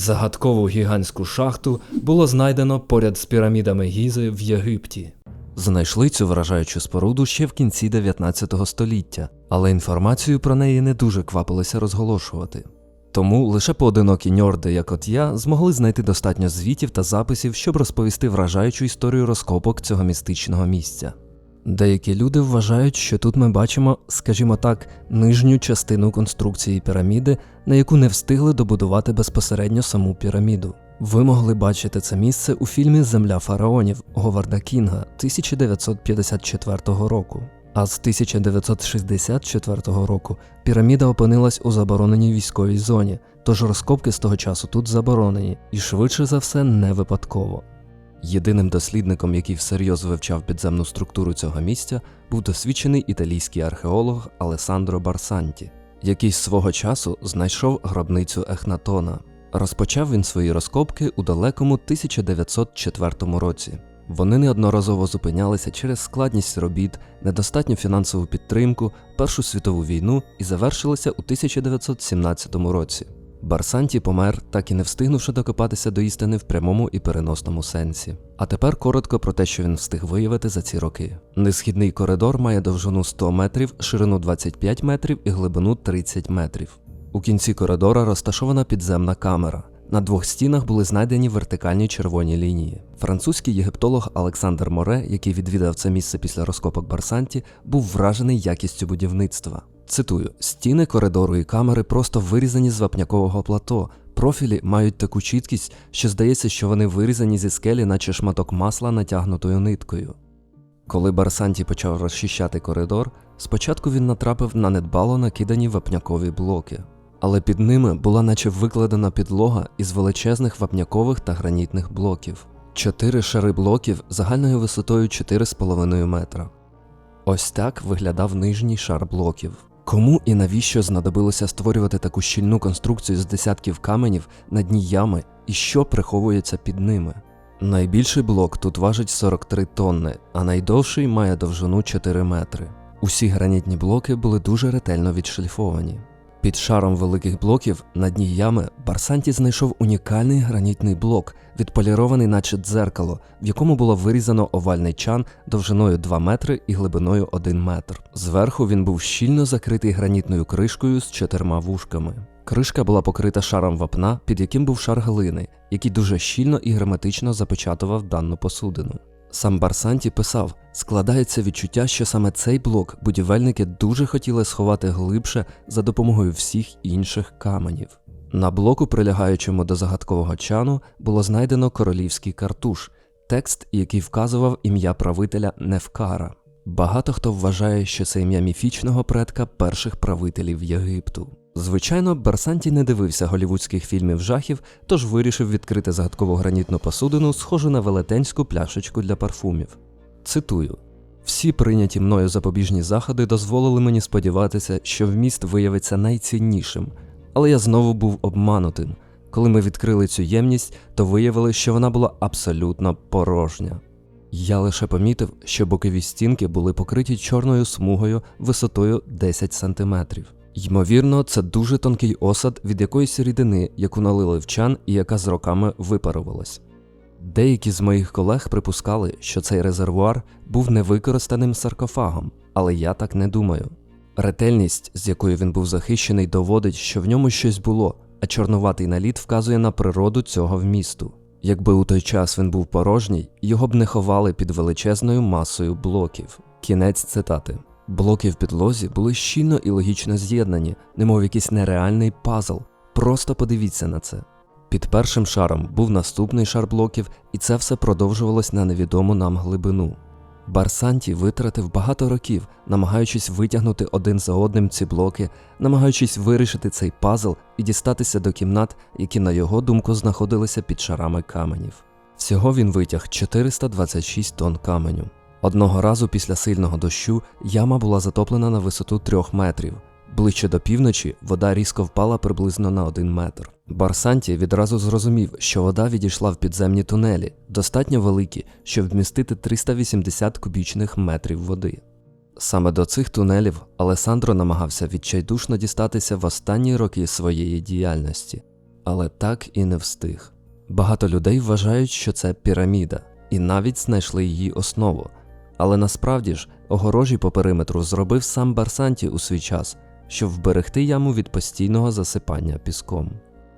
Загадкову гігантську шахту було знайдено поряд з пірамідами Гізи в Єгипті. Знайшли цю вражаючу споруду ще в кінці 19 століття, але інформацію про неї не дуже квапилися розголошувати. Тому лише поодинокі ньорди, як от я, змогли знайти достатньо звітів та записів, щоб розповісти вражаючу історію розкопок цього містичного місця. Деякі люди вважають, що тут ми бачимо, скажімо так, нижню частину конструкції піраміди, на яку не встигли добудувати безпосередньо саму піраміду. Ви могли бачити це місце у фільмі Земля фараонів Говарда Кінга 1954 року. А з 1964 року піраміда опинилась у забороненій військовій зоні, тож розкопки з того часу тут заборонені і швидше за все не випадково. Єдиним дослідником, який всерйоз вивчав підземну структуру цього місця, був досвідчений італійський археолог Алесандро Барсанті, який свого часу знайшов гробницю Ехнатона. Розпочав він свої розкопки у далекому 1904 році. Вони неодноразово зупинялися через складність робіт, недостатню фінансову підтримку, Першу світову війну і завершилися у 1917 році. Барсанті помер, так і не встигнувши докопатися до істини в прямому і переносному сенсі. А тепер коротко про те, що він встиг виявити за ці роки. Несхідний коридор має довжину 100 метрів, ширину 25 метрів і глибину 30 метрів. У кінці коридора розташована підземна камера. На двох стінах були знайдені вертикальні червоні лінії. Французький єгиптолог Олександр Море, який відвідав це місце після розкопок Барсанті, був вражений якістю будівництва. Цитую: стіни коридору і камери просто вирізані з вапнякового плато. Профілі мають таку чіткість, що здається, що вони вирізані зі скелі, наче шматок масла натягнутою ниткою. Коли Барсанті почав розчищати коридор, спочатку він натрапив на недбало накидані вапнякові блоки, але під ними була наче викладена підлога із величезних вапнякових та гранітних блоків. Чотири шари блоків загальною висотою 4,5 метра. Ось так виглядав нижній шар блоків. Кому і навіщо знадобилося створювати таку щільну конструкцію з десятків каменів на дні ями і що приховується під ними? Найбільший блок тут важить 43 тонни, а найдовший має довжину 4 метри. Усі гранітні блоки були дуже ретельно відшліфовані. Під шаром великих блоків на дні ями Барсанті знайшов унікальний гранітний блок, відполірований, наче дзеркало, в якому було вирізано овальний чан довжиною 2 метри і глибиною 1 метр. Зверху він був щільно закритий гранітною кришкою з чотирма вушками. Кришка була покрита шаром вапна, під яким був шар глини, який дуже щільно і герметично запечатував дану посудину. Сам Барсанті писав: складається відчуття, що саме цей блок будівельники дуже хотіли сховати глибше за допомогою всіх інших каменів. На блоку, прилягаючому до загадкового чану, було знайдено королівський картуш, текст, який вказував ім'я правителя Невкара. Багато хто вважає, що це ім'я міфічного предка перших правителів Єгипту. Звичайно, Барсанті не дивився голівудських фільмів жахів, тож вирішив відкрити загадкову гранітну посудину, схожу на велетенську пляшечку для парфумів. Цитую: всі прийняті мною запобіжні заходи дозволили мені сподіватися, що вміст виявиться найціннішим, але я знову був обманутим. Коли ми відкрили цю ємність, то виявили, що вона була абсолютно порожня. Я лише помітив, що бокові стінки були покриті чорною смугою висотою 10 сантиметрів. Ймовірно, це дуже тонкий осад від якоїсь рідини, яку налили в чан і яка з роками випарувалась. Деякі з моїх колег припускали, що цей резервуар був невикористаним саркофагом, але я так не думаю. Ретельність, з якою він був захищений, доводить, що в ньому щось було, а чорнуватий наліт вказує на природу цього вмісту. Якби у той час він був порожній, його б не ховали під величезною масою блоків. Кінець цитати. Блоки в підлозі були щільно і логічно з'єднані, немов якийсь нереальний пазл. Просто подивіться на це. Під першим шаром був наступний шар блоків, і це все продовжувалось на невідому нам глибину. Барсанті витратив багато років, намагаючись витягнути один за одним ці блоки, намагаючись вирішити цей пазл і дістатися до кімнат, які, на його думку, знаходилися під шарами каменів. Всього він витяг 426 тонн каменю. Одного разу після сильного дощу яма була затоплена на висоту трьох метрів. Ближче до півночі вода різко впала приблизно на один метр. Барсанті відразу зрозумів, що вода відійшла в підземні тунелі, достатньо великі, щоб вмістити 380 кубічних метрів води. Саме до цих тунелів Алесандро намагався відчайдушно дістатися в останні роки своєї діяльності. але так і не встиг. Багато людей вважають, що це піраміда, і навіть знайшли її основу. Але насправді ж огорожі по периметру зробив сам Барсанті у свій час, щоб вберегти яму від постійного засипання піском.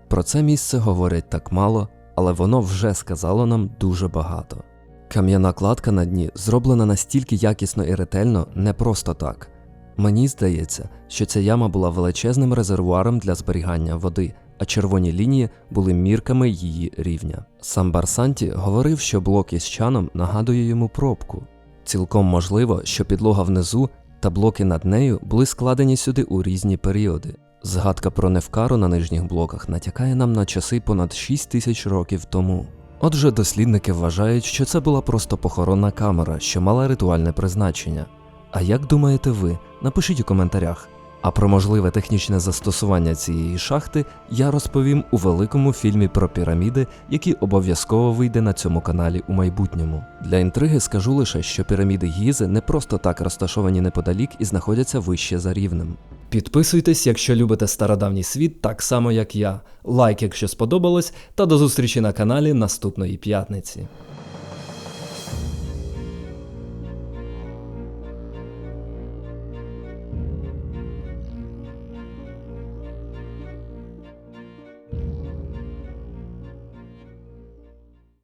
Про це місце говорять так мало, але воно вже сказало нам дуже багато. Кам'яна кладка на дні зроблена настільки якісно і ретельно, не просто так. Мені здається, що ця яма була величезним резервуаром для зберігання води, а червоні лінії були мірками її рівня. Сам Барсанті говорив, що блок із чаном нагадує йому пробку. Цілком можливо, що підлога внизу та блоки над нею були складені сюди у різні періоди. Згадка про Невкару на нижніх блоках натякає нам на часи понад 6 тисяч років тому. Отже, дослідники вважають, що це була просто похоронна камера, що мала ритуальне призначення. А як думаєте ви? Напишіть у коментарях. А про можливе технічне застосування цієї шахти я розповім у великому фільмі про піраміди, який обов'язково вийде на цьому каналі у майбутньому. Для інтриги скажу лише, що піраміди Гізи не просто так розташовані неподалік і знаходяться вище за рівнем. Підписуйтесь, якщо любите стародавній світ, так само як я. Лайк, якщо сподобалось, та до зустрічі на каналі наступної п'ятниці.